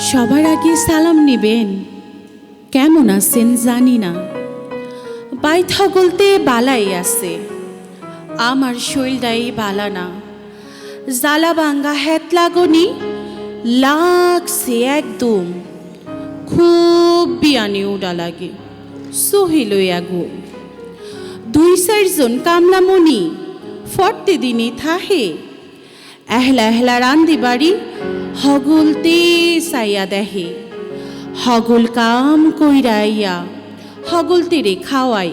সবার আগে সালাম নেবেন। কেমন আছেন জানি না। বাইথা বলতে বালাই আছে। আমার শৈলদাই বালা না। জ্বালা বাঙ্গা হেত লাগনি লাগছে একদম। খুব বিয়ানি উড়া লাগে। সহিলইয়া গো। দুই চারজন কামলামণি ফর্তে দিনে থাহে। এহলা এহলা রান্দি বাড়ি হগলতে সাইয়া দেহে, হগল কাম কইরাইয়া হগলতেরে খাওয়াই।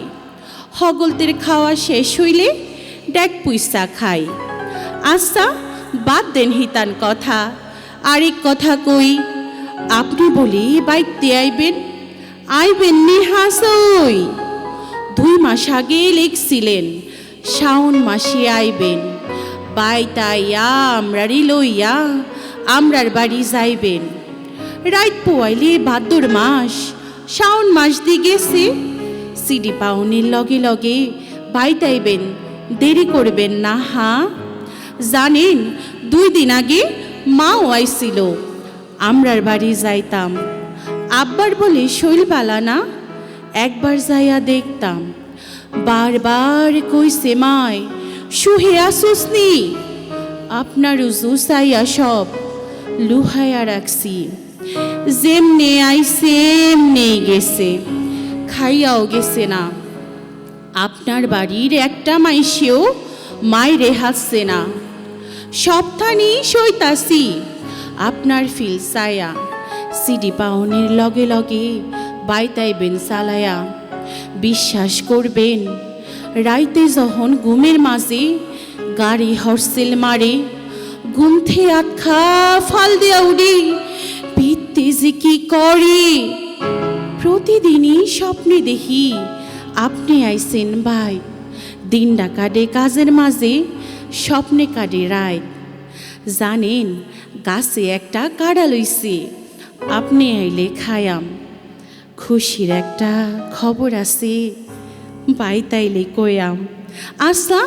হগলতের খাওয়া শেষ হইলে ডেক পুইসা খাই। আচ্ছা বাদ দেন হিতান কথা। আরেক কথা কই, আপনি বলি বাইতে আইবেন আইবেন নি হাসই দুই মাস আগে লিখছিলেন, শাওন মাসে আইবেন। বাইতাইয়া আমরারি লইয়া আমরার বাড়ি যাইবেন। রাইত পোয়াইলে ভাদ্র মাস, শাওন মাস দি গেছে সিডি পাউনির লগে লগে বাইতাইবেন, দেরি করবেন না, হা? জানেন, দুই দিন আগে মাও আইছিল। আমরার বাড়ি যাইতাম। আব্বার বলে শৈলবালা না, একবার যাইয়া দেখতাম। বারবার কইছে মায়, শুহে আসুসনি আপনার জুসাইয়া সব লুহাইয়া রাখছি। যেমনে আইসে এমনি গেছে। খাইয়াও গেছে না। আপনার বাড়ির একটা মাইসেও মায়েরে হাসছে না। সপ্তানি সইতাছি, আপনার ফিল সায়া সিডি পাওনের লগে লগে বাইতাইবেন সালায়া। বিশ্বাস করবেন, রাইতে যখন ঘুমের মাঝে গাড়ি হর্সেল মারে ঘুম থে আটখা ফাল দেয়া উড়ি পিত্তে যে কি করে? প্রতিদিনই স্বপ্নে দেখি, আপনি আইসেন ভাই। দিনটা কাটে কাজের মাঝে, স্বপ্নে কাটে রায়। জানেন, গাছে একটা কাড়া লইছে, আপনি আইলে খায়াম। খুশির একটা খবর আছে, বাই তাইলে কয়াম। আচ্ছা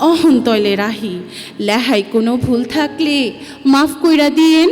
অহন তলে রাহি লেহাই কোনো ভুল থাকলে মাফ কইরা দিয়েন।